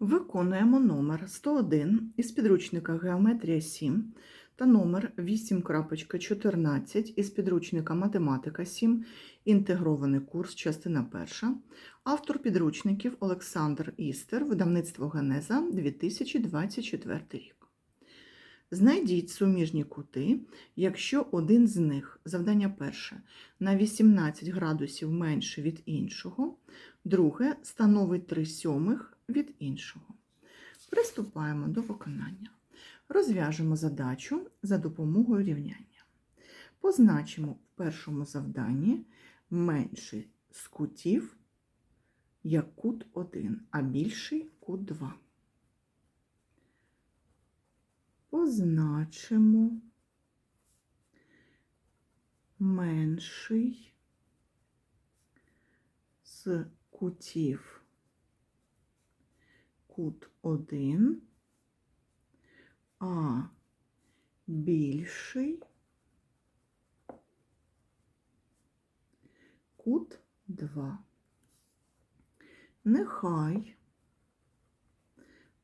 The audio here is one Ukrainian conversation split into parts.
Виконуємо номер 101 із підручника Геометрія 7 та номер 8.14 із підручника Математика 7, інтегрований курс, частина 1. Автор підручників Олександр Істер, видавництво Генеза 2024 рік. Знайдіть суміжні кути, якщо один з них, завдання перше, на 18 градусів менше від іншого, друге становить 3 сьомих від іншого. Приступаємо до виконання. Розв'яжемо задачу за допомогою рівняння. Позначимо в першому завданні менший з кутів як кут 1, а більший кут 2. Позначимо менший з кутів кут 1, а більший кут 2. Нехай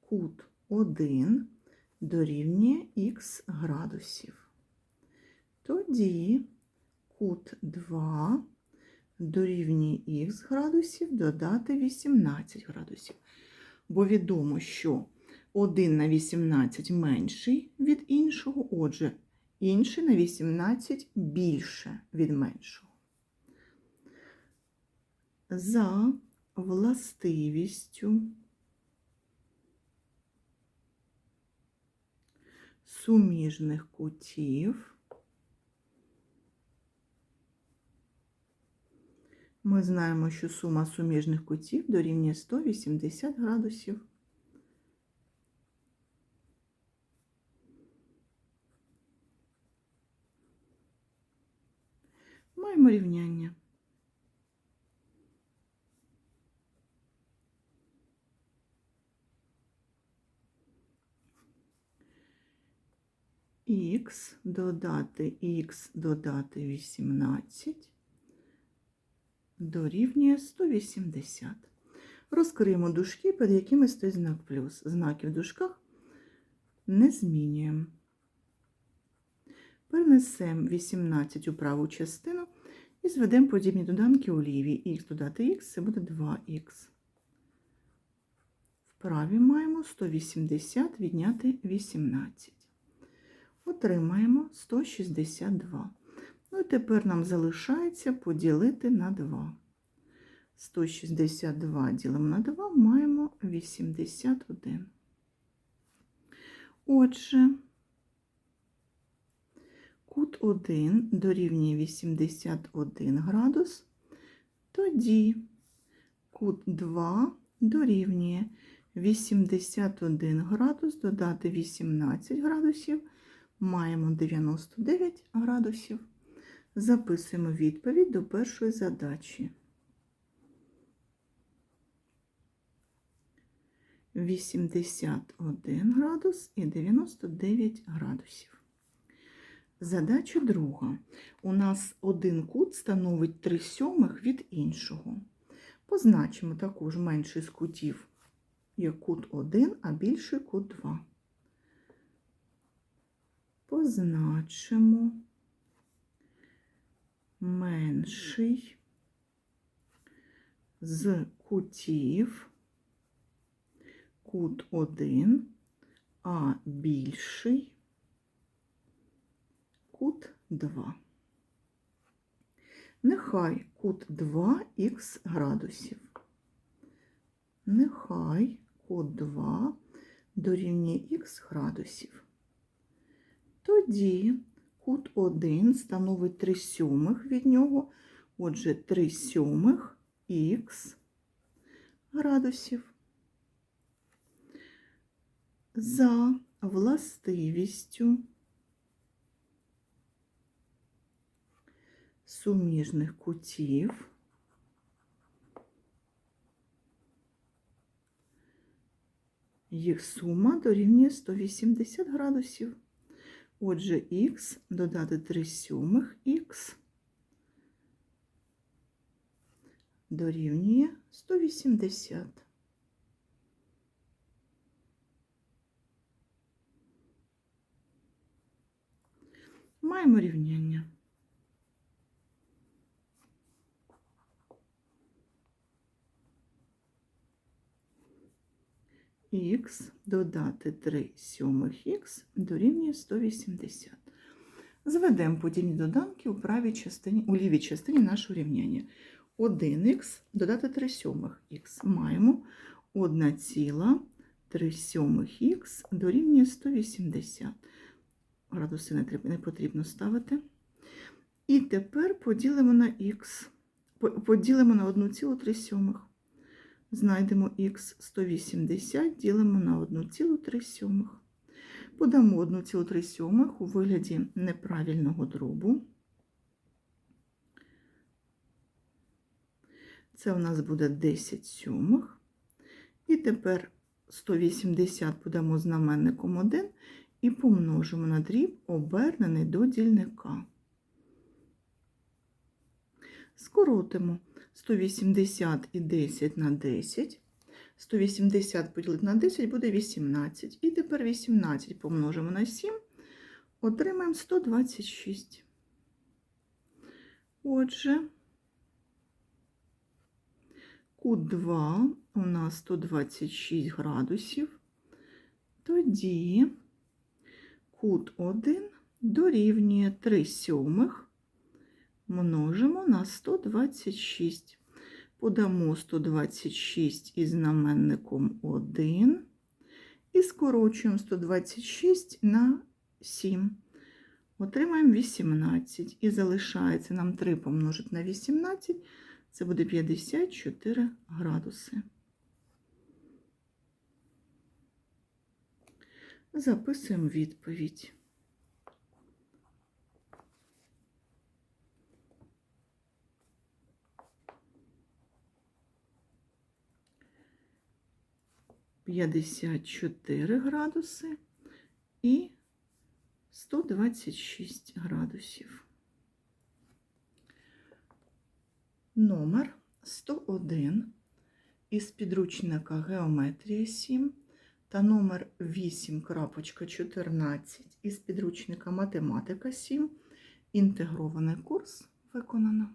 кут 1 дорівнює х градусів. Тоді кут 2 дорівнює х градусів додати 18 градусів. Бо відомо, що 1 на 18 менший від іншого, отже, інший на 18 більше від меншого. За властивістю суміжних кутів ми знаємо, що сума суміжних кутів дорівнює 180 градусів. Маємо рівняння. Х додати х додати 18 дорівнює 180. Розкриємо дужки, під якими стоїть знак плюс. Знаки в дужках не змінюємо. Перенесемо 18 у праву частину і зведемо подібні доданки у лівій. Х додати х це буде 2х. В правій маємо 180 відняти 18. Отримаємо 162. Ну і тепер нам залишається поділити на 2. 162 ділимо на 2, маємо 81. Отже, кут 1 дорівнює 81 градус, тоді кут 2 дорівнює 81 градус, додати 18 градусів, маємо 99 градусів. Записуємо відповідь до першої задачі. 81 градус і 99 градусів. Задача друга. У нас один кут становить 3 сьомих від іншого. Позначимо також менший з кутів, як кут 1, а більший кут 2. Позначимо менший з кутів кут 1, а більший кут 2. Нехай кут 2х градусів. Нехай кут 2 дорівнює х градусів. Тоді кут 1 становить 3 сьомих від нього, отже, 3 сьомих х градусів. За властивістю суміжних кутів їх сума дорівнює 180 градусів. Отже, х додати 3 сьомих х дорівнює 180. Маємо рівняння. Х додати 3 сьомих х дорівнює 180. Зведемо подільні доданки у, правій частині, у лівій частині нашого рівняння. 1х додати 3 сьомих х. Маємо 1,3 сьомих х дорівнює 180. Градуси не потрібно ставити. І тепер поділимо на х. Поділимо на 1,3 сьомих. Знайдемо х 180, ділимо на 1,3 сьомих. Подамо 1,3 сьомих у вигляді неправильного дробу. Це у нас буде 10 сьомих. І тепер 180 подамо знаменником 1 і помножимо на дріб, обернений до дільника. Скоротимо 180 і 10 на 10. 180 поділити на 10 буде 18. І тепер 18 помножимо на 7, отримаємо 126. Отже, кут 2 у нас 126 градусів. Тоді кут 1 дорівнює 3 сьомих множимо на 126. Подамо 126 із знаменником 1 і скорочуємо 126 на 7. Отримаємо 18. І залишається нам 3 помножити на 18, це буде 54 градуси. Записуємо відповідь. П'ятдесят чотири градуси і 126 градусів. Номер 101 із підручника Геометрія 7 та номер 8.14 із підручника Математика 7. Інтегрований курс виконано.